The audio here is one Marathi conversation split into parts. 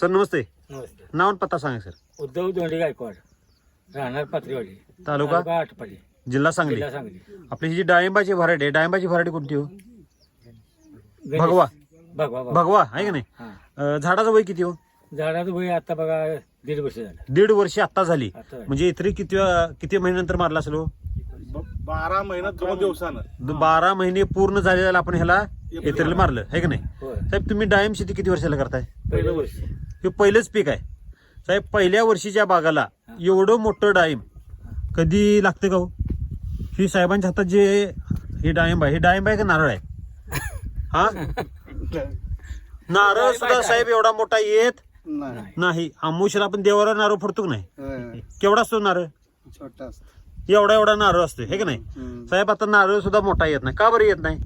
सर नमस्ते. नमस्ते. नाव आणि पत्ता सांगा सर. उद्धव दोंडे गायकवाड राहणार पात्रीवाडी तालुका? आठपाडी जिल्हा सांगली. जिल्हा सांगली. आपली ही जी डाळिंबाची व्हरायटी आहे डाळिंबाची व्हरायटी कोणती हो? गणेश- भगवा. भगवा भगवा. भगवा आहे का नाही? हा. अं, झाडाचं वय किती हो? झाडाचं वय आता बघा दीड वर्ष झालं. दीड वर्ष आत्ता झाली. आता झालं. म्हणजे इतरी किती किती महिन्यानंतर मारला असेल हो? ब- बारा महिन्यात दोन दिवसानं. द- बारा महिने पूर्ण झालेला आपण ह्याला इतरीला मारलं आहे का नाही? होय. साहेब तुम्ही डाळिंब शेती किती वर्षाला करताय? पहिलं वर्ष. हे पहिलंच पीक आहे. साहेब पहिल्या वर्षीच्या बागाला एवढं मोठं डाळिंब कधी लागते का हो? ही साहेबांच्या हातात जे हे डाळिंब आहे हे डाळिंब आहे का नारळ आहे? हा? नारळ सुद्धा साहेब एवढा मोठा येत नाही. आमुषला आपण देवाला नारळ फोडतो नाही? केवढा असतो नारळ? छोटा एवढा एवढा नारळ असतो हे का नाही. साहेब आता नारळ सुद्धा मोठा येत नाही. का बरं येत नाही?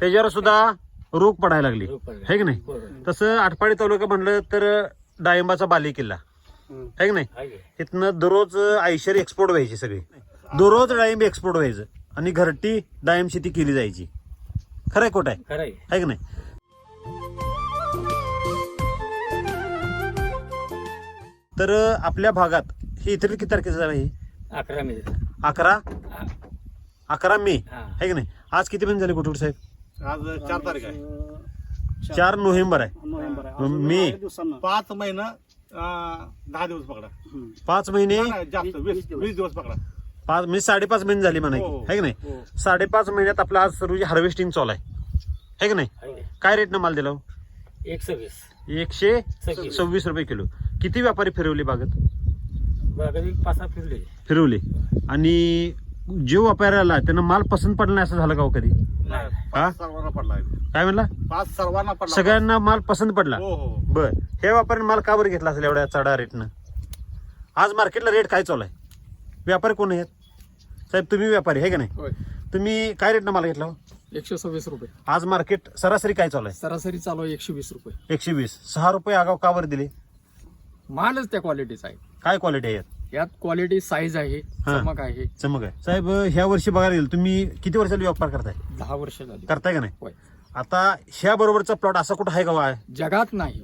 त्याच्यावर सुद्धा रोग पडायला लागली. रोग पडायला. हे की नाही? बरोबर. तसं आटपाडी तालुका म्हणलं तर डाळिंबाचा बाली किल्ला. आहे की नाही? आहे की? इथनं दररोज आयशर एक्सपोर्ट व्हायची सगळी. दररोज डाळिंब एक्सपोर्ट व्हायचं. आणि घरटी डाळिंब शेती केली जायची. खरं आहे खोट आहे? खरं आहे आहे की नाही? तर आपल्या भागात हे इतर किती तारखेचं आहे हे? अकरा मे. अकरा? हा. अकरा मे. हा. आहे की नाही? आज किती महिने झाले कुठे साहेब? आज चार तारीख आहे चार नोव्हेंबर आहे नोव्हेंबर आहे. मग अजून मे. आठ दिवसांना. पाच महिना अं, दहा दिवस पकडा हम्म. पाच महिने नाही, जास्त वीस वीस दिवस पकडा पाच म्हणजे साडेपाच महिने झाली म्हणा हो, हो. आहे की नाही हो. साडेपाच महिन्यात आपला आज रोजी हार्वेस्टिंग चालू आहे है की नाही आहे की? काय रेटनं माल दिला हो? एक सव्वीस एकशे सव्वीस. सव्वीस रुपये किलो किती व्यापारी फिरवले बागत एक पाच सहा फिरले फिरवले आणि जो व्यापाऱ्याला त्यानं माल पसंत पडला नाही असं झालं का हो कधी? नाही हा? पाच सर्वांना पडला आहे. काय म्हणला? पाच सर्वांना पडला. सगळ्यांना माल पसंत पडला? हो हो. बर. हे व्यापाऱ्याने माल का बरं घेतला असेल एवढ्या चढा रेटनं? आज मार्केटला रेट काय चालू आहे? व्यापारी कोण आहेत? साहेब तुम्ही व्यापारी आहे का नाही? होय. तुम्ही काय रेटनं माल घेतला हो? एकशे सव्वीस रुपये. आज मार्केट सरासरी काय चालू आहे? सरासरी चालू आहे एकशे वीस रुपये. एकशे वीस. सहा रुपये आगाव का बरं दिले? मालच त्या क्वालिटीचा आहे. काय क्वालिटी आहे? यात? यात क्वालिटी साईज आहे हा. चमक आहे. चमक आहे. साहेब ह्या वर्षी बघायला गेलं तुम्ही किती वर्षाला व्यापार करताय? दहा वर्ष झाली करताय का नाही? होय. आता ह्या बरोबरचा प्लॉट असा कुठं आहे का बा? जगात नाही.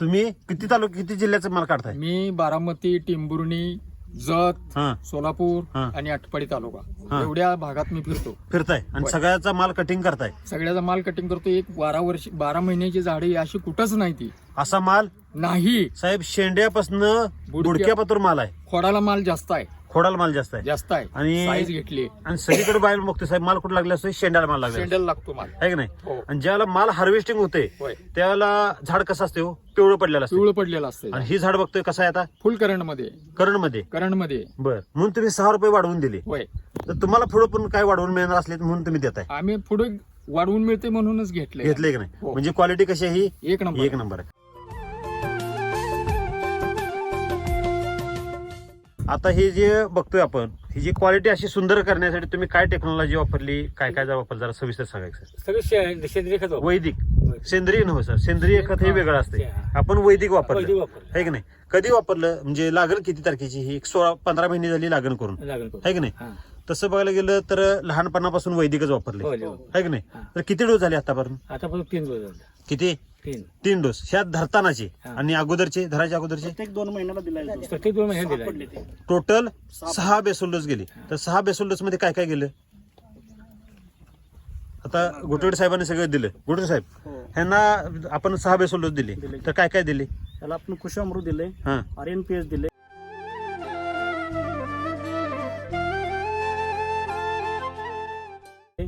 तुम्ही किती तालुका किती जिल्ह्याचा माल काढताय? मी बारामती टिंबुर्णी जत हा. सोलापूर हा. आणि आटपाडी हा. तालुका एवढ्या भागात मी फिरतो. फिरताय. आणि होय. सगळ्याचा माल कटिंग करताय. सगळ्याचा माल कटिंग करतो. एक बारा वर्ष बारा महिन्याची झाडे अशी कुठंच नाही ती. असा माल नाही. साहेब शेंड्यापासून बुडक्यापातूर माल आहे. खोडाला माल जास्त आहे. खोडाला माल जास्त आहे. जास्त आहे. आणि- साईज घेतली. आणि सगळीकडे बाहेर बघतो साहेब माल कुठं लागला असतो शेंड्याला माल लागला शेंडल लागतो माल. आहे की नाही? हो. आणि ज्यावेळेला माल हार्वेस्टिंग होते होय. त्यावेळेला झाड कसं असते हो? पिवळं पडलेलं असते. पिवळं पडलेलं असतं. आणि ही झाड बघतोय कसं आहे आता? फुल करंटमध्ये करणमध्ये करंटमध्ये बर. म्हणून तुम्ही सहा रुपये वाढवून दिले. होय. तर तुम्हाला पुढे पण काय वाढवून मिळणार असले म्हणून तुम्ही देताय. आम्ही पुढे वाढवून मिळते म्हणूनच घेतले. घेतले की नाही? हो. म्हणजे क्वालिटी कशी आहे ही? एक नंबर. एक नंबर. आहे आता हे जे बघतोय आपण ही जी क्वालिटी अशी सुंदर करण्यासाठी तुम्ही काय टेक्नॉलॉजी वापरली काय काय जर वापरलं? जरा सविस्तर सांगायचं सगळे शे- सेंद्रिय खत. वैदिक. सेंद्रिय नव्हे सर. सेंद्रिय खत हे वेगळं असते आपण वैदिक वैदिक वापरलं. आहे की नाही? कधी वापरलं? म्हणजे लागण किती तारखेची? ही एक सोळा पंधरा महिने झाली लागण करून. लागण. आहे की नाही? हा. तसं बघायला गेलं तर लहानपणापासून वैदिकच वापरले. होय, होय. आहे की नाही? हा. तर किती डोस झाले आतापर्यंत? आता फक्त तीन दिवस झाले. किती? तीन. तीन डोस. ह्यात धरतानाचे. हा. आणि अगोदरचे धराच्या अगोदरचे? प्रत्येक दोन महिन्याला. प्रत्येक दोन दिला ते. टोटल सहा बेसोल डोस गेले. तर सहा बेसोल डोस मध्ये काय काय गेलं? आता गोटवडे साहेबांनी सगळं दिलं. गोटवडे साहेब हो. ह्यांना आपण सहा बेसोल डोस दिले. दिले. तर काय काय दिले? त्याला आपण कुशी अमृत दिले. हा. आर एन पी एस दिले.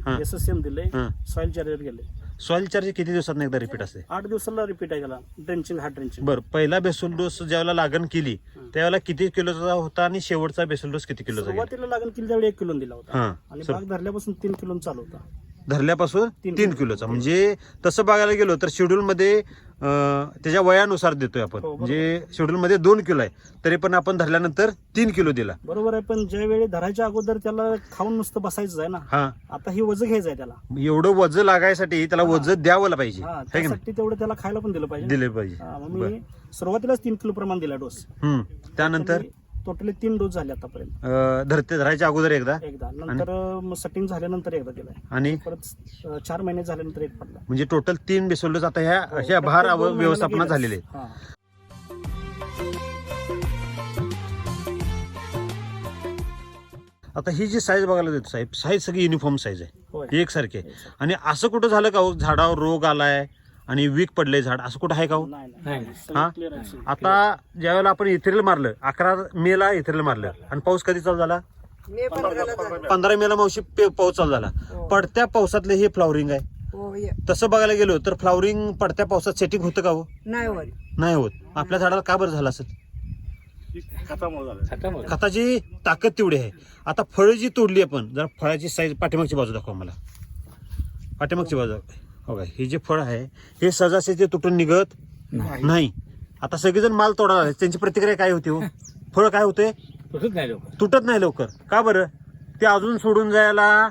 हा. एस एस एम दिले. हा. सॉइल चार्जर गेले. सॉइल चार्ज किती दिवसात एकदा रिपीट असते? आठ दिवसाला रिपीट आहे त्याला. ड्रेंचिंग हा ड्रेंचिंग बरं पहिला बेसोल डोस ज्यावेळेला लागण केली त्यावेळेला किती किलोचा होता आणि शेवटचा बेसोल डोस किती किलोचा सुरुवातीला लागण केली त्यावेळी एक किलो दिला होता. हा आणि सर. बाग धरल्यापासून तीन किलो चालू होता. धरल्यापासून तीन तीन किलो. किलोचा. म्हणजे तसं बघायला गेलो तर शेड्यूल मध्ये अं, त्याच्या वयानुसार देतोय आपण. हो. म्हणजे शेड्यूल मध्ये दोन किलो आहे. तरी पण आपण धरल्यानंतर तीन किलो दिला. बरोबर आहे पण ज्या वेळी धरायच्या अगोदर त्याला खाऊन नुसतं बसायचं आहे ना. हा. आता ही वजन घ्यायचं आहे त्याला. एवढं वज लागायसाठी त्याला हा. वज द्यावं पाहिजे. हा है त्यासाठी तेवढं त्याला खायला पण दिलं पाहिजे. दिले पाहिजे. हा, सुरुवातीलाच तीन किलो प्रमाण दिला डोस. त्यानंतर? टोटली तीन डोस झाले आतापर्यंत. अं, धरते धरायच्या अगोदर एकदा? एकदा. नंतर सेटिंग झाल्यानंतर एकदा दिलाय. आणि? परत अं, चार महिने झाल्यानंतर एक पडला. म्हणजे टोटल तीन बेसोल्डोस आता ह्या ह्या भार प्रत्येक दोन व्यवस्थापनात महिन्याला झालेले गेलेच. हा. आता ही जी साईज बघायला देतो साहेब साईज सगळी युनिफॉर्म साईज आहे. एकसारखी आहे. आणि असं कुठं झालं का हो? झाडावर रोग आलाय? आणि वीक पडलंय झाड. असं कुठं आहे का हो? हा? आता ज्यावेळेला आपण इथेरियल मारलं अकरा मे ला इथेरियल मारलं आणि पाऊस कधी चालू झाला. पंधरा मे ला मावशी पे- पाऊस चालू झाला. पडत्या पावसातले हे फ्लॉवरिंग आहे. हो. तसं बघायला गेलो तर फ्लॉवरिंग पडत्या पावसात सेटिंग होतं का हो? नाही होत. आपल्या झाडाला का बरं झालं असेल? ही खतामुळे झालं. खतामुळे. खताची ताकद तेवढी आहे. आता फळं जी तोडली आपण जरा फळाची साईज पाठीमागची बाजू दाखवा मला. पाठीमागची बाजू. हो का हे जे फळ आहे हे ते तुटून निघत नाही. आता सगळेजण माल तोडायला लागले. त्यांची प्रतिक्रिया काय होती हो? फळ काय होते? तुटत नाही लोक तुटत नाही लवकर. का बरं? ते अजून सोडून जायला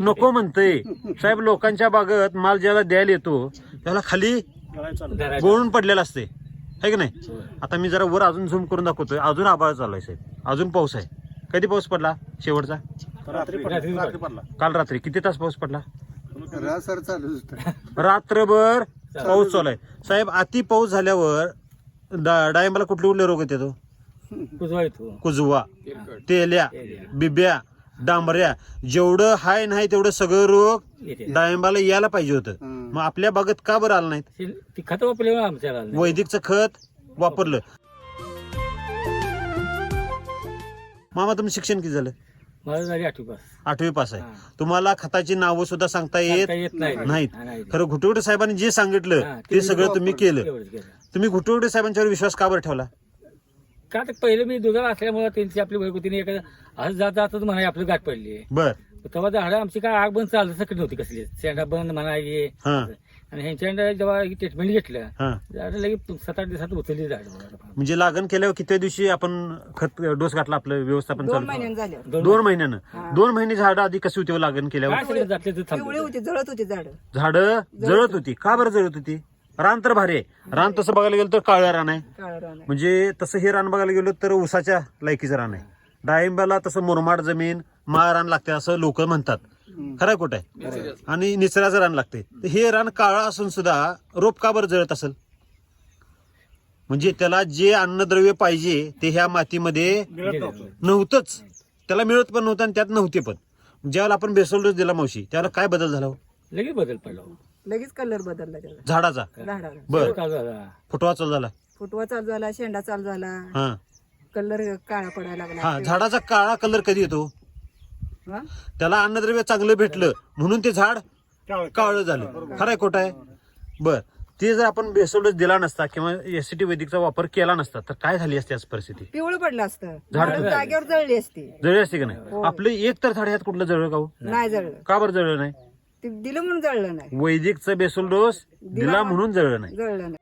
नको म्हणतंय साहेब लोकांच्या बागत माल ज्याला द्यायला येतो त्याला खाली धरायचं. गोळून पडलेला असते. है की नाही? आता मी जरा वर अजून झूम करून दाखवतोय. अजून आभाळ चालू आहे साहेब. अजून पाऊस आहे. कधी पाऊस पडला? शेवटचा? रात्री रात्री पडला. रात्री पडला. काल रात्री. किती तास पाऊस पडला? चालू रात्रभर पाऊस चालू आहे. साहेब अति पाऊस झाल्यावर डा- डाळिंबाला कुठले कुठले रोग येते तो कुजवा येतो. कुजवा. तेल्या. बिब्या डांबऱ्या जेवढं हाय नाही तेवढं सगळं रोग येते. डाळिंबाला यायला पाहिजे होतं. मग आपल्या बागेत का बरं आलं नाहीत? ते- ती खत वापरल्यामुळे आमच्याला आलं नाही. वैदिकचं खत वापरलं. मामा तुमचं शिक्षण किती झालं? झाली आठवी पास. आठवी पास आहे. हा. तुम्हाला खताची नावं सुद्धा सांगता येत सांगता येत नाही. नाहीत. हा, नाही. खरं घुटवडे साहेबांनी जे सांगितलं ते सगळं तुम्ही केलं. एवढंच केलं. तुम्ही घुटवडे साहेबांच्यावर विश्वास का बरं ठेवला? का तर पहिलं मी दुधाला असल्यामुळे त्यांची आपली घरगुतीने एखादं असं जात जातच म्हणा आपली गाठ पडली. बर. तेव्हा झाडं आमची काय आग बंद चालत सकट नव्हती कसली. शेंडा बंद म्हणायचे. हा. आणि ह्यांच्या जेव्हा ट्रीटमेंट घेतलं हा. झाडं लगेच सात आठ दिवसात उचलली झाड म्हणजे लागण केल्यावर किती दिवशी आपण खत डोस घातला आपलं व्यवस्थापन दोन चालू महिन्यांनी झाले दोन महिन्यानं. दोन महिने झाडं आधी कशी होती हो लागण केल्यावर? काय सगळं जातले तर पिवळी थांबले होती जळत होती झाड. झाडं जळत होती. का बरं जळत होती? रान तर भारी आहे. रान तसं बघायला गेलं तर काळं रान आहे. काळा रान आहे. म्हणजे तसं हे रान बघायला गेलो तर ऊसाच्या लायकीचं रान आहे. डाळिंबाला तसं मुरमाड जमीन माळ रान लागते असं लोक म्हणतात. खरं आहे खोटं आहे? आणि निसर्गाचं रान लागते तर हे रान काळं असून सुद्धा रोप का बरं जळत असेल? म्हणजे त्याला जे अन्नद्रव्य पाहिजे ते ह्या मातीमध्ये नव्हतंच. त्याला मिळत पण नव्हतं आणि त्यात नव्हते पण. ज्यावेळेला आपण बेसोल डोस दिला मावशी त्यावेळेला काय बदल झाला हो? लगेच बदल पडला लगेच कलर बदलला त्याला. झाडाचा? झाडाला बर. फुटवा चालू झाला. फुटवा चालू झाला. शेंडा चालू झाला. हा. कलर काळा पडायला हा लागला झाडाचा काळा कलर कधी येतो? हा? त्याला अन्नद्रव्य चांगलं भेटलं म्हणून ते झाड काळं- झालं. खरंय खोट आहे? बर. ते जर आपण बेसोडस दिला नसता किंवा एसटी वैदिकचा वापर केला नसता तर काय झाली असते आज परिस्थिती? पिवळं पडलं असतं. झाड- जागेवर जळली असती. जळली असते का नाही? आपलं एक तर झाड ह्यात कुठलं जळलं का हो? नाही जळलं. का बरं जळलं नाही? ते दिलं म्हणून जळलं नाही. वैदिकचं बेसोल डोस दिला म्हणून जळलं नाही. जळलं नाही.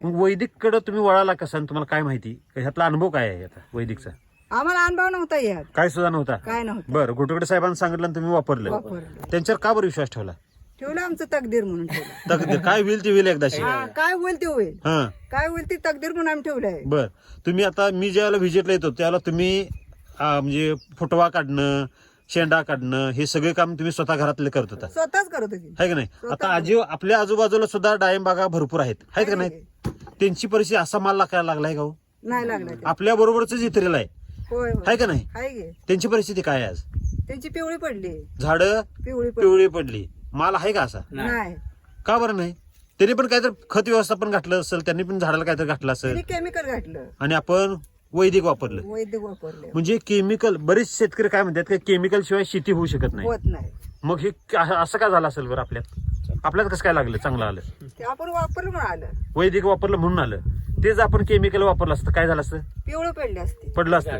मग वैदिककडे तुम्ही वळाला कसा आणि तुम्हाला काय माहिती? ह्यातला अनुभव काय आहे आता वैदिकचा? आम्हाला अनुभव नव्हता यात. काय सुद्धा नव्हता? काय नव्हतं. बरं घोटकडे साहेबांनी सांगितलं आणि तुम्ही वापरलं. वापरलं. त्यांच्यावर का बरं विश्वास ठेवला? ठेवलं आमचं तकदीर म्हणून ठेवलं. तक- काय होईल ते होईल एकदाशी. हा काय होईल ते होईल. हा. काय होईल ते तकदीर म्हणून आम्ही ठेवलंय. बर. तुम्ही आता मी ज्यावेळेला व्हिजिटला येतो त्यावेळेला तुम्ही आ, म्हणजे फुटवा काढणं शेंडा काढणं हे सगळे काम तुम्ही स्वतः घरातले करत होता. स्वतःच करत होती. आहे का नाही? आता आजी आपल्या आजूबाजूला सुद्धा डाळिंब बागा भरपूर आहेत. आहेत का नाही? त्यांची परिस्थिती असा माल लागायला लागलाय का हो? नाही आपल्या बरोबरच इतरेला आहे. होय होय. आहे का नाही? हाय गे त्यांची परिस्थिती काय आहे आज? त्यांची पिवळी पडली. झाडं पिवळी पडली. पिवळी पडली. माल आहे का असा? नाही. का बरं नाही? त्यांनी पण काहीतरी खत व्यवस्थापन घातलं असेल त्यांनी पण झाडाला काहीतरी घातलं असेल. तिने केमिकल घातलं. आणि आपण वैदिक वापरलं. वैद्य वापरले म्हणजे केमिकल बरेच शेतकरी काय म्हणतात की केमिकल शिवाय शेती होऊ शकत नाही. होत नाही. मग हे का- असं का झालं असेल बरं आपल्यात? आपल्यात कसं काय लागलं? चांगलं आलं. ते आपण वापरलं म्हणून आलं. वैदिक वापरलं म्हणून आलं. तेच आपण केमिकल वापरलं असतं. काय झालं असतं? पिवळं पडली असते. पडलं असतं.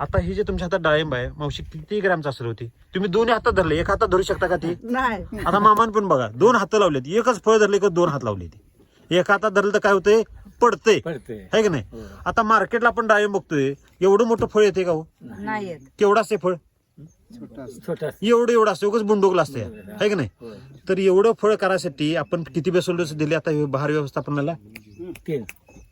आता ही जे तुमच्या हातात डाळिंब आहे मावशी किती ग्रॅमचा असेल होती? तुम्ही दोन्ही हातात धरले एक हातात धरू शकता का ती? नाही. आता मामान पण बघा दोन हात लावलेत एकच फळ धरले का दोन हात लावले ती एक हातात धरलं तर काय होतंय? पडतंय. पडते आहे की नाही? आता मार्केटला आपण डाळिंब बघतोय एवढं मोठं फळ येते का हो? नाही येत. केवढं असते फळ? छोटा एवढं एवढं असतं उगाच बुंडोकला असते आहे की नाही? तर एवढं फळ करायसाठी आपण किती बेसल डोस दिले आता हे बहार व्यवस्थापनाला? तीन.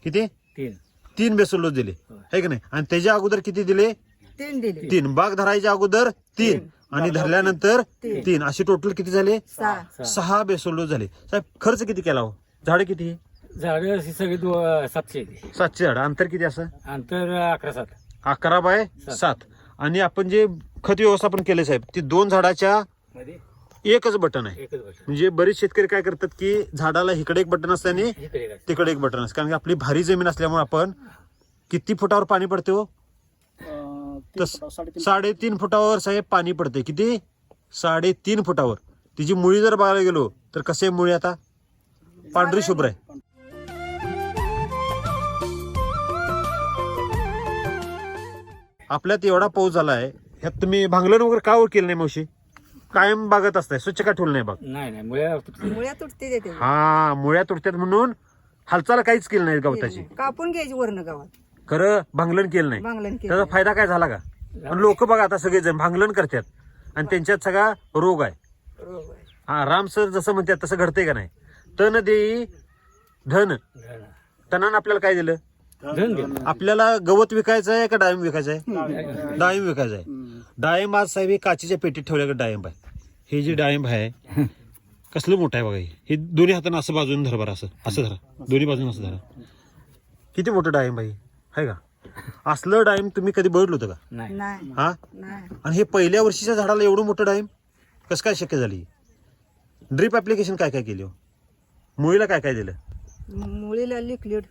किती? तीन. तीन बेसल डोस दिले. आहे की नाही? आणि त्याच्या अगोदर किती दिले? तीन दिले. तीन. बाग धरायच्या अगोदर तीन. आणि धरल्यानंतर तीन. असे टोटल किती झाले? सहा. सहा बेसल डोस झाले. साहेब खर्च किती केला हो? झाडं किती? झाड अशी सगळी दो- सातशे आहे. सातशे झाड. अंतर किती असं? अंतर अकरा सात. अकरा बाय सात. आणि आपण जे खत व्यवस्थापन केले साहेब ते दोन झाडाच्या मध्ये? एकच बटन आहे. एकच म्हणजे बरेच शेतकरी काय करतात की झाडाला इकडे एक बटन असतं आणि इकडे. तिकडे एक बटन असतं. कारण की आपली भारी जमीन असल्यामुळे आपण किती फुटावर पाणी पडते हो? अं, तीन तस साडेतीन साडेतीन फुटावर साहेब पाणी पडते. किती? साडेतीन फुटावर. तिची मुळी जर बघायला गेलो तर कसे मुळी आता? पांढरी शुभ्र आहे. आपल्यात एवढा पाऊस झाला आहे ह्यात तुम्ही भांगलन वगैरे का केलं नाही मावशी? कायम बागत असताय. स्वच्छ का ठेवलं नाही बाग? नाही नाही मुळे मुळ्या तुटते देते हा मुळ्या तुटत्यात म्हणून हालचाल काहीच केली नाही गवताची. कापून घ्यायची वरण गावात. खरं भांगलन केलं नाही. बांगलन त्याचा फायदा काय झाला का? पण लोक बघा आता सगळेजण भांगलन करतात आणि त्यांच्यात सगळा रोग आहे. हा राम सर जसं म्हणतात तसं घडतंय का नाही? तन देई धन. तनानं आपल्याला काय दिलं? आपल्याला गवत विकायचं आहे का डाळिंब विकायचं आहे? डाळिंब विकायचं आहे. डाळिंब आज साहेब हे काचेच्या पेटीत ठेवल्याकडे डाळिंब आहे? हे जे डाळिंब आहे कसलं मोठं आहे बघा हे. दोन्ही हातानं असं बाजून धरा बरं असं. असं धरा. दोन्ही बाजून असं धरा. किती मोठं डाळिंब आहे? आहे का? असलं डाळिंब तुम्ही कधी बघितलं होतं का? नाही. नाही. हा? आणि हे पहिल्या वर्षीच्या झाडाला एवढं मोठं डाळिंब? कसं काय शक्य झाली ड्रीप ऍप्लिकेशन काय काय केली हो? मुळीला काय काय दिलं? मुळीला लिक्विड.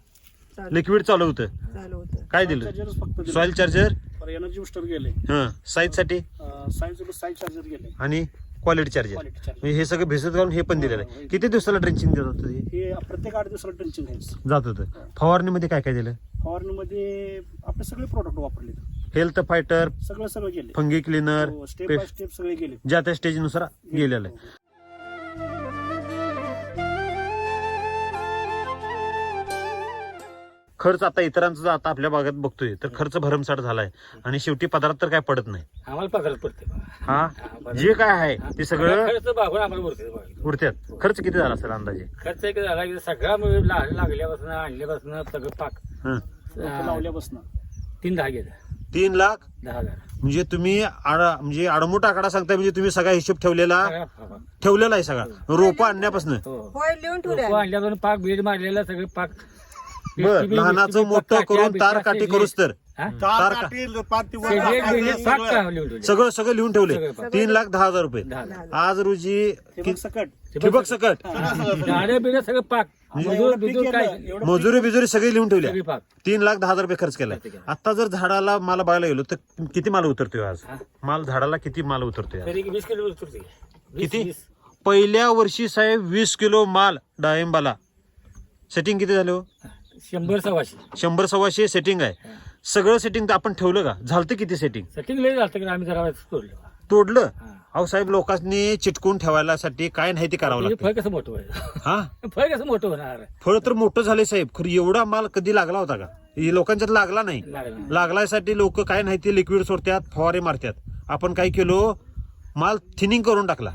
लिक्विड चालू होतं. चालू होतं. काय दिलं? चार्जरच फक्त दिले. सॉइल चार्जर पर एनर्जी बुस्टर गेले. हां साईजसाठी साईज साईज चार्जर गेले. आणि क्वालिटी चार्जर क्वालिटी चार्जर म्हणजे हे सगळं भेसत घालून हे पण दिलेलं आहे. किती दिवसाला ड्रेंचिंग देत होतं हे? हे प्रत्येक आठ दिवसाला टेन्शन घ्यायचं जात होतं. फवारणीमध्ये काय काय दिलं? फवारणीमध्ये आपले सगळे प्रोडक्ट वापरले हेल्थ फायटर सगळं सगळं गेले. Fungi cleaner step by step सगळे गेले. ज्या त्या स्टेजनुसार गेलेलं आहे. खर्च आता इतरांचा आता आपल्या भागात बघतोय तर खर्च भरमसाठ झालाय. आणि शेवटी पदार्थ तर काय पडत नाही. आम्हाला पगार पडते बघा. हा? जे काय आहे ते सगळं खर्च बागून आम्हाला उरते बघा. उरत्यात. खर्च किती झाला असेल अंदाजे? खर्च एक झाला की सगळा मिळून ला- लागल्यापासून आणल्यापासून सगळं पाक. हं. अं, लावल्यापासून. तीन दहा गेलं. तीन लाख? दहा हजार. म्हणजे तुम्ही आडा म्हणजे आडमोठा आकडा सांगताय म्हणजे तुम्ही सगळा हिशोब ठेवलेला? सगळा. ठेवलेला आहे सगळा. रोप आणण्यापासून. हो. होय लिहून ठेवल्या. लोकं आणल्यापासून पाक बीड मारलेला सगळं पाक. बर लहानाचं मोठं करून तार काठी करूच तर? तार का- सगळं. ठेवले? सगळं. लिहून ठेवले. तीन लाख दहा हजार रुपये. आज रोजी ठिबक सकट. ठिबक सकट. झाडं बिडं सगळं पाक. मजूर बिजूर काय? एवढं मजुरी बिजुरी सगळी लिहून सगळी ठेवल्या पाक. तीन लाख दहा हजार रुपये खर्च केलाय आता जर झाडाला माल बघायला गेलो तर किती माल उतरतोय आज? माल झाडाला किती माल उतरतोय आज? तरी वीस किलो उतरते वीस- किती? वीस. पहिल्या वर्षी साहेब वीस किलो माल डाळिंबाला. सेटिंग किती झालं हो? शंभर सव्वाशे. शंभर सव्वाशे सेटिंग आहे. सगळं सेटिंग आपण ठेवलं का? झालं किती सेटिंग सटिंग लय झालं की आम्ही जरा तोडलं. तोडलं. अहो साहेब लोकांनी चिटकून ठेवायसाठी काय नाही ते करावं लागतं. फळ कसं मोठं हा? फळ कसं मोठं होणार? फळ तर मोठं झाले साहेब. खरं एवढा माल कधी लागला होता का? हे लोकांच्यात लागला नाही. लागलं नाही. लागल्यासाठी लोक काय नाही ते लिक्विड सोडतात फवारे मारतात. आपण काय केलो? माल थिनिंग करून टाकला.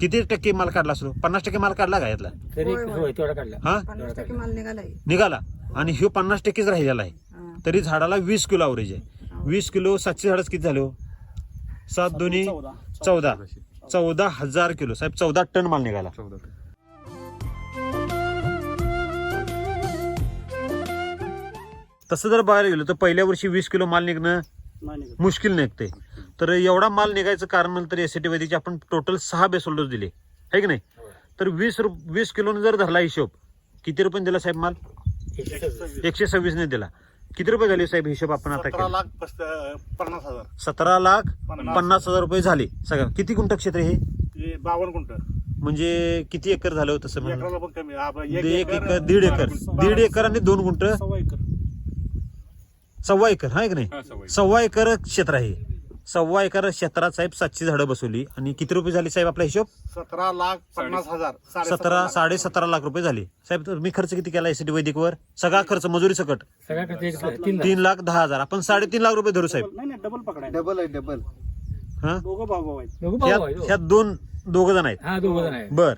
किती टक्के माल काढला असलो पन्नास टक्के माल काढला का यातला? तरी होय, होय. होय. तेवढा काढला. हा? पन्नास टक्के माल निघालाय निघाला. आणि ह्यो पन्नास टक्केच राहिलेला आहे. हा. तरी झाडाला वीस किलो अवरेज आहे. वीस किलो सातशे झाडच किती झाले हो? सात दोन्ही? चौदा. चौदा. हजार किलो. साहेब चौदा टन माल निघाला. तसं जर बघायला गेलो तर पहिल्या वर्षी वीस किलो माल निघणं मुश्किल निघते तर एवढा माल निघायचं कारण म्हणलं तर एसीटी वैदिकचे आपण टोटल सहा बेसोल डोस दिले. है की नाही? तर वीस रु वीस किलोने जर धरला हिशोब किती रुपये दिला साहेब माल? एकशे सव्वीस. एकशे सव्वीसने दिला. किती रुपये झाले साहेब हिशोब आपण आता केला? लाख पन्नास हजार. सतरा लाख पन्नास. हजार रुपये झाले. सगळं. किती गुंठ क्षेत्र हे? बावन्न गुंठ म्हणजे किती एकर झालं होतं आपलं एक एकर दीड एकर. दीड एकर आणि दोन गुंठ? सव्वा एकर. सव्वा एकर हा की नाही? सव्वा एकर क्षेत्र आहे. सव्वा एकर क्षेत्रात साहेब सातशे झाडं बसवली. आणि किती रुपये झाले साहेब आपला हिशोब? सतरा लाख पन्नास हजार. सतरा लाख. साडे सतरा लाख रुपये झाले. साहेब तुम्ही खर्च किती केला एसीटी वैदिकवर? सगळा खर्च मजुरी सकट? सगळा खर्च एक तीन तीन लाख दहा हजार. आपण साडेतीन लाख रुपये धरू साहेब. नाही नाही डबल पकडाय डबल आहे डबल हा? दोघं भाऊ भाऊ आहेत. दोघं भाऊ ह्यात आहे, हो. ह्यात दोन दोघ जण आहेत. हा दोघं जण आहे बर.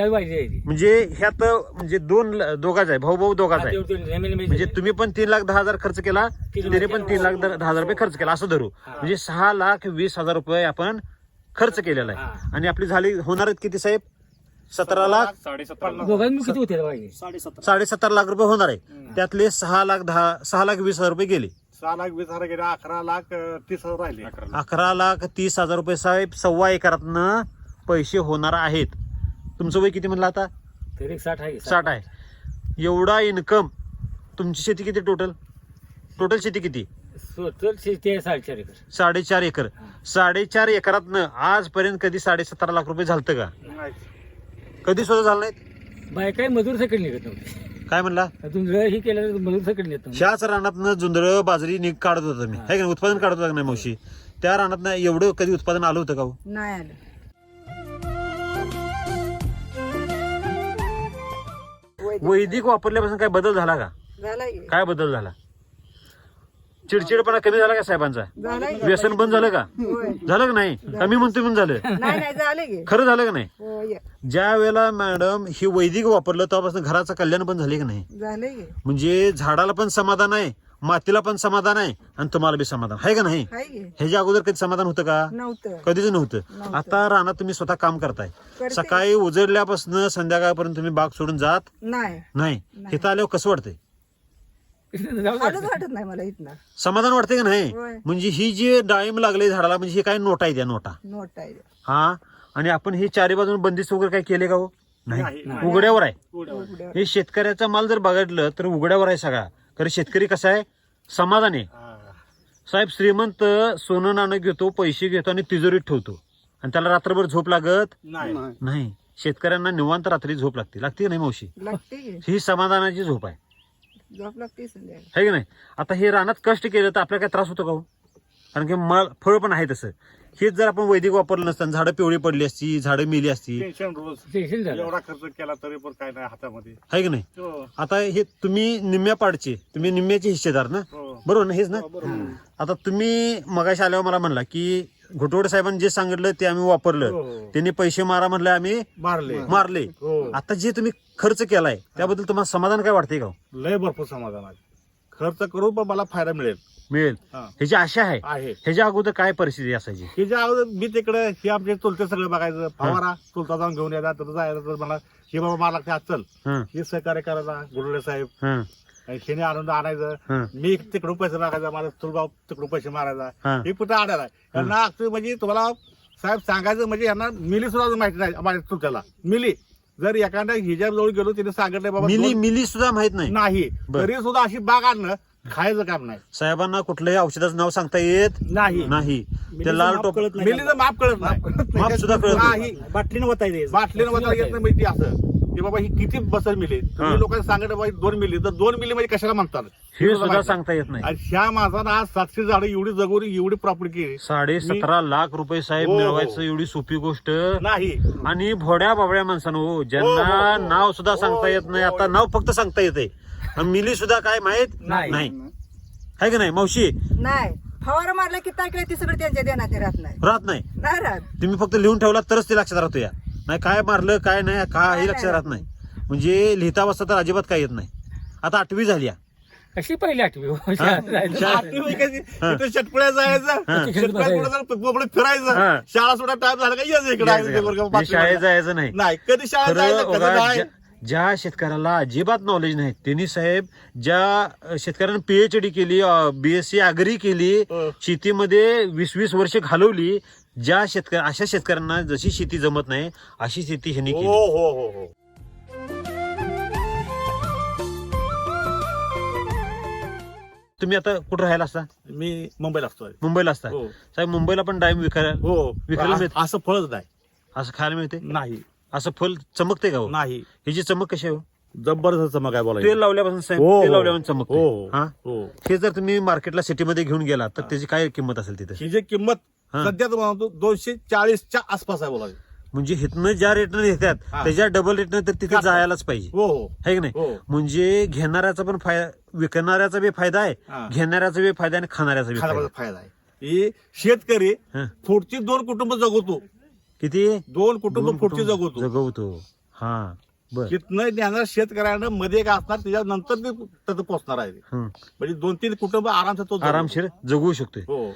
पाहिजे आहे ती. म्हणजे ह्यात म्हणजे दोन ल- दोघाच आहे भाऊ भाऊ दोघाच आहे. तेवढं- तेवढं नेहमी- नेहमी- म्हणजे तुम्ही पण तीन लाख दहा हजार खर्च केला तीन त्याने लाख पण तीन लाख दहा दहा हजार रुपये खर्च केला असं धरू. म्हणजे सहा लाख वीस हजार रुपये आपण खर्च केलेला आहे. आणि आपली झाली होणार आहेत किती साहेब? सतरा लाख? साडेसत्तर दोघांनी किती होते पाहिजे साडेसतरा. साडेसत्तर लाख रुपये होणार आहे. त्यातले सहा लाख दहा सहा लाख वीस हजार रुपये गेले. सहा लाख वीस हजार गेले अकरा लाख अं, तीस हजार राहिले. अकरा लाख तीस हजार रुपये साहेब सव्वा एकरातनं पैसे होणार आहेत. तुमचं वय किती म्हणलं आता? तरी साठ आहे साठ. आहे. एवढा इन्कम तुमची शेती किती टोटल टोटल शेती किती? टोटल शेती आहे साडेचार एकर. साडेचार एकर. साडेचार एकरातनं आजपर्यंत कधी साडेसतरा लाख रुपये झालतं का? नाही. कधी सुद्धा झालं नाहीत? बाय काय मजूर सकट निघत नव्हते. काय म्हणला? तुमचं ही केलं तर मजूर सकट निघत नव्हते. ह्याच रानातनं बाजरी निघ काढत होतो मी. है का नाही? उत्पादन काढत होता का नाही मावशी? त्या रानातनं एवढं कधी उत्पादन आलं होतं का हो? नाही आलं. वैदिक वापरल्यापासून काय बदल झाला का? काय बदल झाला? चिडचिडपणा कमी झाला का साहेबांचा? झालाय की? व्यसन बंद झालं का? होय. झालं का नाही? कमी म्हणतोय म्हणून झालं? नाही नाही झालं की. खरं झालं का नाही? होय. ज्या वेळेला मॅडम ही वैदिक वापरलं तेव्हापासून घराचं कल्याण पण झाले का नाही? की. म्हणजे झाडाला पण समाधान आहे मातीला पण समाधान आहे आणि तुम्हाला बी समाधान. आहे का नाही? हाय की. ह्याच्या अगोदर कधी समाधान होतं का? नव्हतं. कधीच नव्हतं. नव्हतं. आता रानात तुम्ही स्वतः काम करताय. करते. सकाळी उजडल्यापासून संध्याकाळपर्यंत तुम्ही बाग सोडून जात नाही. नाही. नाही. इथं आल्यावर कसं वाटतंय? जाऊ दे. आलंच वाटत नाही मला इथनं. समाधान वाटतंय का नाही? होय. म्हणजे ही जी डाळिंब लागले झाडाला म्हणजे हे काय नोटा आहे त्या नोटा? नोट आहे हा? आणि आपण ही चारी बाजून बंदिस्त वगैरे काय केले का हो? नाही. उघड्यावर आहे. उघड्यावर. हे शेतकऱ्याचा माल जर बघितलं तर उघड्यावर आहे सगळा. कारण शेतकरी कसा आहे? समाधान आहे. हा. साहेब श्रीमंत सोनं नाणं घेतो पैसे घेतो आणि तिजोरीत ठेवतो. आणि त्याला रात्रभर झोप लागत नाही. नाही. नाही. शेतकऱ्यांना निवांत रात्री झोप लागते. लागते का नाही मावशी? ही समाधानाची झोप आहे. झोप लागते है की नाही? आता हे रानात कष्ट केलं तर आपल्याला काय त्रास होतो का हो? कारण की मळ फळ पण आहे तसं. हेच जर आपण वैदिक वापरलं नसतं झाडं पिवळी पडली असती झाडं मेली असती. टेन्शन रोज. टेन्शन झालं. एवढा खर्च केला तरी पण काय नाही हातामध्ये. आहे की नाही? हो. आता हे तुम्ही निम्म्या पाडचे तुम्ही निम्म्याचे हिस्सेदार ना? हो. बरोबर ना? हेच ना? बरोबर. आता तुम्ही मगाशी आल्यावर मला म्हणला की घोटवडे साहेबांनी जे सांगितलं ते आम्ही वापरलं. हो. त्यांनी पैसे मारा म्हणले आम्ही मारले. मारले. हो. आता जे तुम्ही खर्च केलाय त्याबद्दल तुम्हाला समाधान काय वाटते का हो? लय भरपूर समाधान आहे. खर्च करू पण मला फायदा मिळेल. मिळेल. हा. ह्याची आशा आहे. आहे. ह्याच्या अगोदर काय परिस्थिती असायची? ज्या अगोदर मी तिकडे हे आमचे चुलते सगळं बघायचं. फवारा चुलता जाऊन घेऊन यायचा तर जायचं तर मला हे बाबा मला लागते आज चल. हं, हे सहकार्य करायचा गुरुले साहेब. हं, आणि शेने आणून आणायचं. हं. मी तिकडून पैसे मागायचा माझा चुलगाव तिकडून पैसे मारायचा. हा. हे कुठं आणायला यांना actually म्हणजे तुम्हाला साहेब सांगायचं म्हणजे यांना मिली सुद्धा माहिती नाही माझ्या चुलत्याला. मिली. जर एखाद्या हिच्या जवळ गेलो तिने सांगितलं बाबा मिली दोन- मिली सुद्धा माहीत नाही. नाही. बरं. तरी सुद्धा अशी बाग आणणं खायचं काम नाही. साहेबांना कुठल्याही औषधाचं नाव सांगता येत नाही. नाही. ते लाल माप टोप कळत नाही. मिलीचं माप कळत नाही. माप सुद्धा कळत नाही. नाही. बाटलीनं. बाटलीनं येत नाही म्हणजे असं. की बाबा ही किती बसल मिली. तुम्ही लोकांनी सांगितलं बाबा दोन मिली. तर दोन मिली म्हणजे कशाला म्हणतात हे सुद्धा सांगता येत नाही. आणि ह्या माणसानं आज सातशे झाडं एवढी जगवली एवढी प्रॉपर्टी केली. साडे सतरा लाख रुपये साहेब हो, हो. मिळवायचं एवढी सोपी गोष्ट. नाही. आणि भोड्या बाबड्या माणसानं हो ज्यांना हो. नाव सुद्धा सांगता येत नाही. आता नाव फक्त सांगता येते मिली सुद्धा काय माहीत? नाही. नाही. आहे की नाही? मावशी? नाही. फवारा मारला की ताकले ती सगळं त्यांच्या देण्यात राहत नाही. राहत नाही. नाही राहत. तुम्ही फक्त लिहून ठेवला तरच ते लक्षात राहतो या. नाही काय मारलं काय नाही काय हे लक्षात राहत नाही. म्हणजे लिहिता बसता तर अजिबात काय येत नाही. आता आठवी झाली या. कशी पहिली आठवी? हो? हा. जायचं. शेटपुड्या पुढे जाऊन पोपडे फिरायचं. शाळा सुद्धा टाइम झाला का? यायचं इकडे. म्हणजे शाळेत जायचं नाही. नाही कधी शाळेत खरं जायचं कधी बघा, नाही. ज्या- शेतकऱ्याला अजिबात नॉलेज नाही त्यांनी साहेब ज्या शेतकऱ्यांनी पीएचडी केली बीएससी अग्री केली. शेतीमध्ये वीस वीस वर्ष घालवली ज्या शेतकरी अशा शेतकऱ्यांना जशी शेती जमत नाही अशी शेती ह्यांनी हो केली. हो हो हो. तुम्ही आता कुठं राहायला असता? मी मुंबईला असतोय मुंबईला असता. हो. साहेब मुंबईला पण डाळिंब विकायला हो. विकायला मिळतं? असं फळच नाही. असं खायला मिळते नाही. असं फल चमकते का हो? नाही ह्याची चमक कशी आहे हो? जबरदस्त चमक आहे तेल बोलायचं लावल्यापासून साहेब हो, तेल हो. लावल्यापासून चमकते हो हा हो हे जर तुम्ही मार्केटला सिटीमध्ये घेऊन गेला तर त्याची काय किंमत असेल तिथे ही जी किंमत हा. सध्या तुम्हाला दोनशे चाळीसच्या आसपास आहे बोलायचं म्हणजे हिथनं ज्या रेटनं घेतात हा. त्याच्या डबल रेटनं तर तिथे. जायलाच पाहिजे हो हो है की नाही हो. म्हणजे घेणाऱ्याचा पण फायदा विकणाऱ्याचा बी फायदा आहे. घेणाऱ्याचा बी फायदा आहे आणि खाणाऱ्याचा बी फायदा खाण्याचा आहे. फायदा आहे ही शेतकरी हं. पुढची दोन कुटुंब जगवतो किती? दोन कुटुंब पुढची जगवतो. जगवतो. हा बर. तिथनं ज्ञानाला शेतकऱ्यानं मध्ये एक असणार त्याच्यानंतर ते तिथं पोहोचणार आहे हं. म्हणजे दोन तीन कुटुंब आरामसे तो जगवतो. आरामशीर जगवू शकतोय हो.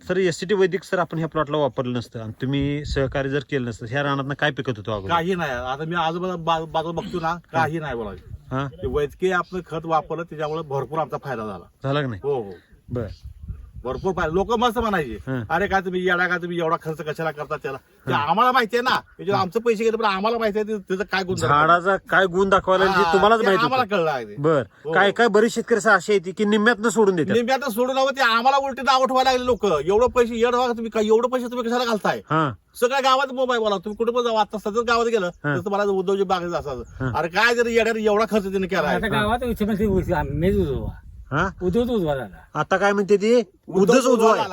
Sir S T Vaidik sir आपण ह्या प्लॉटला वापरलं नसतं. आणि तुम्ही सहकार्य जर केलं नसतं ह्या रानात काय पिकत होतो अगोदर? काही नाही. आता मी आजूबाजू बा- बाजू बघतो ना काही नाही बोला हा. ते वैद्यकीय आपलं खत वापरलं त्याच्यामुळे भरपूर आमचा फायदा झाला. झाला का नाही? हो हो. बर. भरपूर फायदा लोक मस्त म्हणायचे हं. अरे काय तुम्ही येडा काय तुम्ही एवढा खर्च कशाला करता त्याला? ते आम्हाला माहिती आहे ना. त्याच्यावर आमचे पैसे गेले पण आम्हाला माहिती आहे ते- त्याचं काय गुण झाडाचा काय गुण दाखवायला ते तुम्हालाच ते माहीत आम्हाला होतं कळलं आहे. बर. हो. काय काय बरेच शेतकरी असं असे आहेत की निम्म्यातनं सोडून देतात. निम्म्यात सोडून हवं ते आम्हाला उलटी नाव ठेवायला लागले लोक. एवढं पैसे येड व्हा तुम्ही काय एवढं पैसे तुम्ही कशाला घालताय? हा. सगळ्या गावात मोबाईल बोला. तुम्ही कुठे पण जाऊ आता सतत गावात गेलं हं. तर तुम्हाला उद्धवजी बागेत हं. असायचं अरे काय जरी येड्याने एवढा खर्च त्याने केला आता गावात मीच उजवा हा? उद्धवच उजवा झाला आता काय म्हणते ती? उदच उजवा. आहे.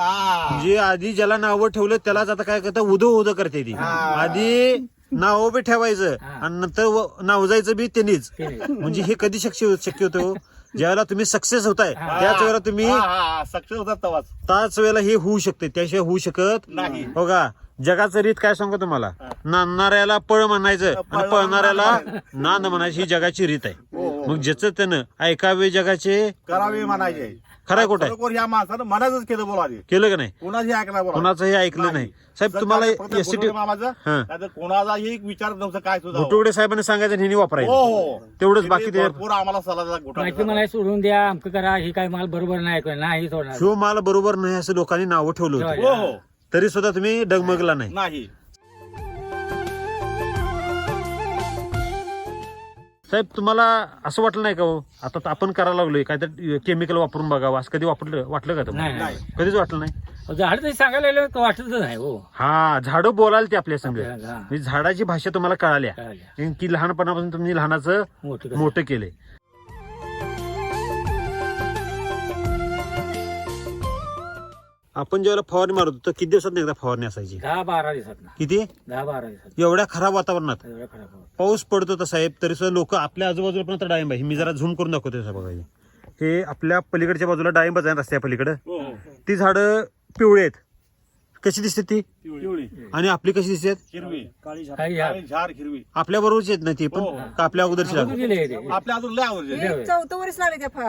म्हणजे आधी ज्याला नावं ठेवलं त्यालाच आता काय करतात उदो उद करते ती. आधी नाव बी ठेवायचं हा. आणि नंतर व- नाव जायचं बी त्यांनीच. म्हणजे हे कधी शक्य शक्य होतं ज्यावेळेला तुम्ही सक्सेस होताय त्याच वेळेला तुम्ही हा, हा, सक्सेस होतात तेव्हाच. त्याच वेळेला हे होऊ शकते त्याशिवाय होऊ शकत नाही. हो का? जगाचं रीत काय सांगू तुम्हाला? नांदणाऱ्याला पळ म्हणायचं आणि पळ पळणाऱ्याला नांद म्हणायची ही जगाची रीत आहे. मग ज्याचं त्यानं ऐकावे जगाचे करावे म्हणायचे. खरंय खोटं आहे? खरोखर ह्या माणसानं मनाचंच केलं बोला आधी केलं का नाही? कुणाची ऐकलं बोला कोणाचंही ऐकलं नाही. साहेब तुम्हाला फक्त एस टी गुरुजी मामाचं हा. नाहीतर कोणाचाही एक विचार नव्हतं काय घोटुगडे साहेबांनी सांगायचं आणि हिने हो वापरायचं. हो तेवढंच बाकी ते भरपूर आम्हाला सल्ला बाकी. मला सोडून द्या अमकं करा हे काय माल बरोबर नाही ऐकलं. नाही सोडणार. शिव माल बरोबर नाही असं लोकांनी नावं ठेवलं होतं. हो हो. तरी सुद्धा तुम्ही डगमगला नाही. नाही. साहेब तुम्हाला असं वाटलं नाही का हो? आता तर आपण करायला लागलोय. काय तर केमिकल वापरून बघावं. असं कधी वापरलं वाटलं का तुम्हाला? नाही नाही. कधीच वाटलं नाही? झाड तरी सांगायला लागलं तर वाटतच नाही हो. हा झाडं बोलाल ते आपल्या संग. आपल्याला, हा. म्हणजे झाडाची भाषा तुम्हाला कळाल्या. कळाल्या. की लहानपणापासून तुम्ही लहानाचं मोठं. मोठं केलंय. आपण ज्यावेळेला फवारणी मारत होतो किती दिवसात एकदा फवारणी असायची? दहा बारा दिवसात ना. किती? दहा बारा दिवसात. एवढ्या खराब वातावरणात. एवढं खराब. पाऊस पडत होता साहेब तरी सुद्धा लोक आपल्या आजूबाजूला पण आता डाळिंब आहे. मी जरा झूम करून दाखवतो साहेब बघा हे. हे आपल्या पलीकडच्या बाजूला डाळिंबच आहे रस्त्या पलीकडे हो हो. ती झाडं पिवळे आहेत. कशी दिसते ती? हिरवी आणि आपली कशी दिसतात हिरवी. काळी झाड. काही ह्या- आणि झाड हिरवी. आपल्या बरोबरची आहेत ना ती पण हो. का आपल्या अगोदरची अगोदर लागू दिले हे ते. आपल्या अजून लय आवडते चौथं वर्ष लागले त्या फळ.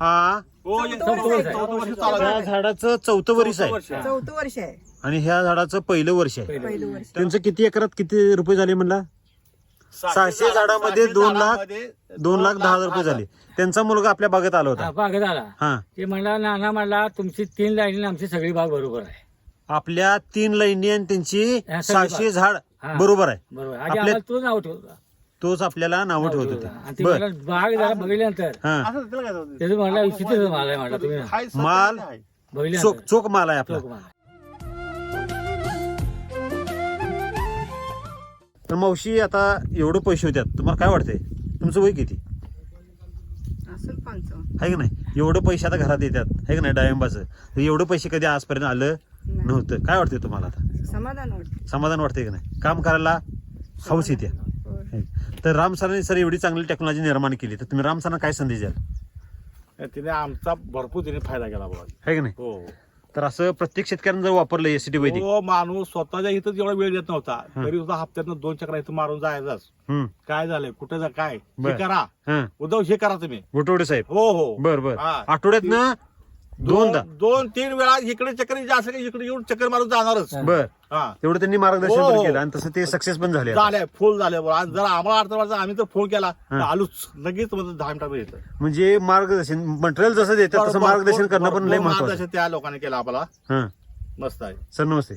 हा? हो हे चौथं वर्ष आहे. चौथं वर्ष चालू त्या आहे. झाडाचं चौथं वर्ष आहे. वर्ष आहे. चौथं वर्ष आहे. आणि ह्या झाडाचं पहिलं वर्ष आहे. पहिलं वर्ष त्यांचं किती एकरात किती रुपये झाले म्हणला? सहाशे झाडामध्ये सहाशे दोन लाख झाडामध्ये दोन लाख दहा हजार रुपये झाले. त्यांचा मुलगा आपल्या बागेत आला हा, होता बाग झाला हा. ते म्हणला नाना म्हणला तुमची तीन लाईनी आमची सगळी बाग बरोबर आहे. आपल्या तीन लाईनी आणि त्यांची सगळी सहाशे झाड. हा. बरोबर आहे. बरोबर. आधी आपल्या- आम्हाला तो नाव ठेवला तोच आपल्याला नावं ठेवत आणि होते. ते बर. मला बाग जरा बघितल्यानंतर. हा. असं त्याला काय होतं? त्याचं म्हणला विचित्र माल आहे म्हणला तुम्ही हाय, सत्य माल- आहे. चोक बघितल्यानंतर. चोक माल आहे आपला. चोख माल. तर मावशी आता एवढं पैसे होत्यात. तुम्हाला काय वाटतंय? तुमचं वय किती? असेल पंचावन्न. आहे की नाही? एवढं पैसे आता घरात येतात आहे की नाही? डाळिंबाचं. तर एवढं पैसे कधी आजपर्यंत आलं. नव्हतं. काय वाटतंय तुम्हाला आता? समाधान वाटत समाधान वाटतंय की नाही? काम करायला हौस येते. तर राम सरांनी सर एवढी चांगली टेक्नॉलॉजी निर्माण केली. तर तुम्ही राम सरांना काय संदेश द्याल? तिने आमचा भरपूर तिने फायदा केला बाबा आहे की नाही? हो. तर असं प्रत्येक शेतकऱ्यांनी जर वापरलं एसीटी वैदिक. तो माणूस स्वतःच्या इथं जेवढा वेळ देत नव्हता. हं. तरी सुद्धा हप्त्यातनं दोन चक्रा इथं मारून जायचाच. हम्म काय झालंय? कुठे जा काय? बर. हे करा. हा. उद्धव हे करा तुम्ही. गोटवडे साहेब. हो हो. बर बर. हा. आठवड्यातनं दोनदा. दोन दोन तीन वेळा इकडे चक्कर जास्त इकडे येऊन चक्कर मारून जाणारच. बर. हा. तेवढं त्यांनी मार्गदर्शन हो, पण हो. केलं आणि तसं ते सक्सेस पण झाले आता. झाले फुल झाले बरं. आणि जर आम्हाला अडचण वाटलं आम्ही तर फोन केला. तर हा. आलोच. लगेच म्हणजे दहा मिनिटात येतं. म्हणजे मार्गदर्शन मटेरियल जसं देतात तसं मार्गदर्शन करणं पण लय महत्वाचं. मार्गदर्शन त्या लोकांनी केलं आम्हाला हा. मस्त आहे. सर नमस्ते.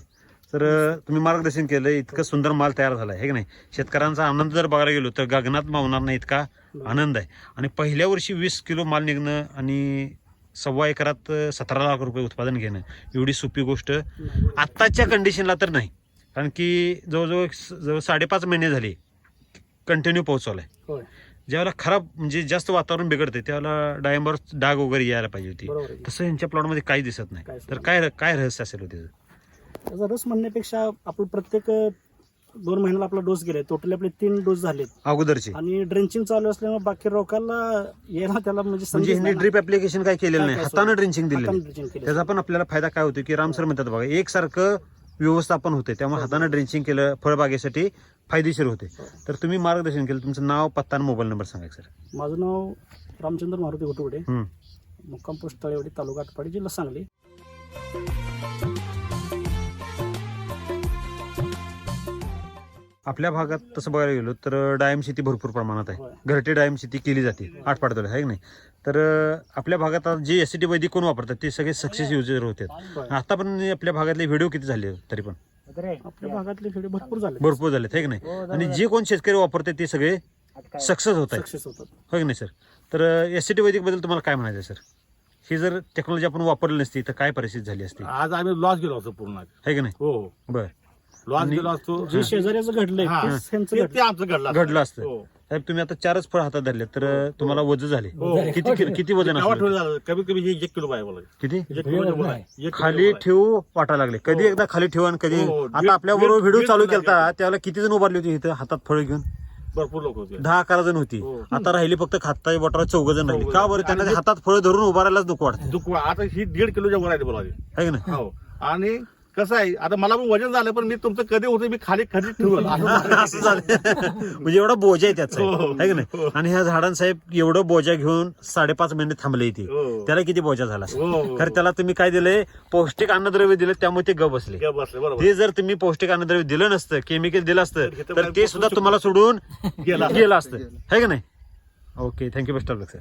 सर तुम्ही मार्गदर्शन केलं इतकं सुंदर माल तयार झाला आहे की नाही? शेतकऱ्यांचा आनंद जर बघायला गेलो तर गगनात मावणार नाही इतका आनंद आहे. आणि पहिल्या वर्षी वीस किलो माल निघणं आणि सव्वा एकरात सतरा लाख रुपये उत्पादन घेणं. एवढी सोपी गोष्ट आत्ताच्या कंडिशनला तर नाही. कारण की जवळजवळ जवळ साडेपाच महिने झाले. कंटिन्यू पाऊस चालू आहे. ज्यावेळेला खराब म्हणजे जास्त वातावरण बिघडते त्यावेळेला डाळिंबावर डाग वगैरे यायला पाहिजे होती. तसं यांच्या प्लॉटमध्ये काही दिसत नाही. तर काय काय रहस्य असेल हो त्याचं त्याचा रस म्हणण्यापेक्षा आपण प्रत्येक दोन महिन्याला आपला डोस गेले टोटली आपले तीन डोस झालेत. अगोदरचे? आणि ड्रेंचिंग चालू असल्यामुळे बाकी रोगाला यायला त्याला म्हणजे म्हणजे संधीच ह्यांनी नाही. ड्रिप ऍप्लिकेशन काय केलेलं नाही. काय हातानं ड्रिंचिंग दिलेलं हाताने आहे. drenching केलं. त्याचा पण आपल्याला फायदा काय होतो की राम सर म्हणतात बघा एकसारखं व्यवस्थापन होते त्यामुळे हातानं ड्रेंचिंग केलं फळबागेसाठी फायदेशीर होते तर तुम्ही मार्गदर्शन केलं. तुमचं नाव पत्ता आणि मोबाईल नंबर सांगा सर. माझं नाव रामचंद्र मारुती घोटवडे. मुक्काम पोस्ट तळेवाडी तालुका आटपाडी जिल्हा सांगली. आपल्या भागात तसं बघायला गेलो तर डायम शेती भरपूर प्रमाणात आहे. घरटी डायम शेती केली जाते. आठ पाडतोड आहे की नाही? तर आपल्या भागात आता जे एस टी वैदिक कोण वापरतात ते सगळे सक्सेस युजर होते. आता पण आपल्या भागातले व्हिडिओ किती झाले तरी पण? आपल्या भागातले खेडे भरपूर झाले. भरपूर झाले आहे की नाही? आणि जे कोण शेतकरी वापरते ते सगळे सक्सेस होत होतात. हो की नाही सर? तर एस सी टी वैदिकबद्दल तुम्हाला काय म्हणायचं आहे, सर? ही जर टेक्नॉलॉजी आपण वापरली नसती तर काय परिस्थिती झाली असती? आज आम्ही लॉस गेलो असतो पूर्ण. आहे की नाही? हो हो. बर. लॉस आणि गेलो असतो. जे शेजाऱ्याचं घडलंय हा. तेच ह्यांचं ते घडलं. ते आमचं घडलं असतं. घडलं असतं. हो. साहेब तुम्ही आता चारच फळ हातात धरले तर तुम्हाला वजन झाले. हो. किती किलो- किती वजन केव्हा असलं ठेवलं झालं? कमीत कमी हे एक किलो मला. किती? एक किलो आहे. एक किलो खाली आहे. ठेवू वाटायला लागले. कधी एकदा खाली ठेवा आणि कधी हो, दीड- आता आपल्या बरोबर दीड- व्हिडिओ दीड चालू जण केलता लागले. त्यावेळेला किती जण उभारली होती इथं हातात फळ घेऊन? भरपूर लोक होते. दहा अकरा जण होती. हो. आता राहिली फक्त खाताई बोटाला चौघ जण राहिली. चौघं का बरं? त्यांना ते हातात फळ धरून उभारायलाच नको वाटतं. दुख आता ही दीड किलोच्या वर आहे बोला आहे की हो. आणि कसं आहे आता मला पण वजन झालं पण मी तुमचं कधी होतं मी खाली खाली ठेवलं. असं झालं. म्हणजे एवढा बोजा आहे त्याचा. हो, आहे की नाही? आणि ह्या झाडांसाहेब एवढं बोजा घेऊन साडेपाच महिने थांबले इथे. हो. त्याला किती बोजा झाला? हो, हो. खरं त्याला तुम्ही काय दिलंय? पौष्टिक अन्नद्रव्य दिलं त्यामुळे ते ग बसले. काय बसले बरोबर. ते जर तुम्ही पौष्टिक अन्नद्रव्य दिलं नसतं केमिकल दिलं असतं तर ते सुद्धा तुम्हाला सोडून गेला. गेलं असतं. है का नाही? Okay thank you best of luck sir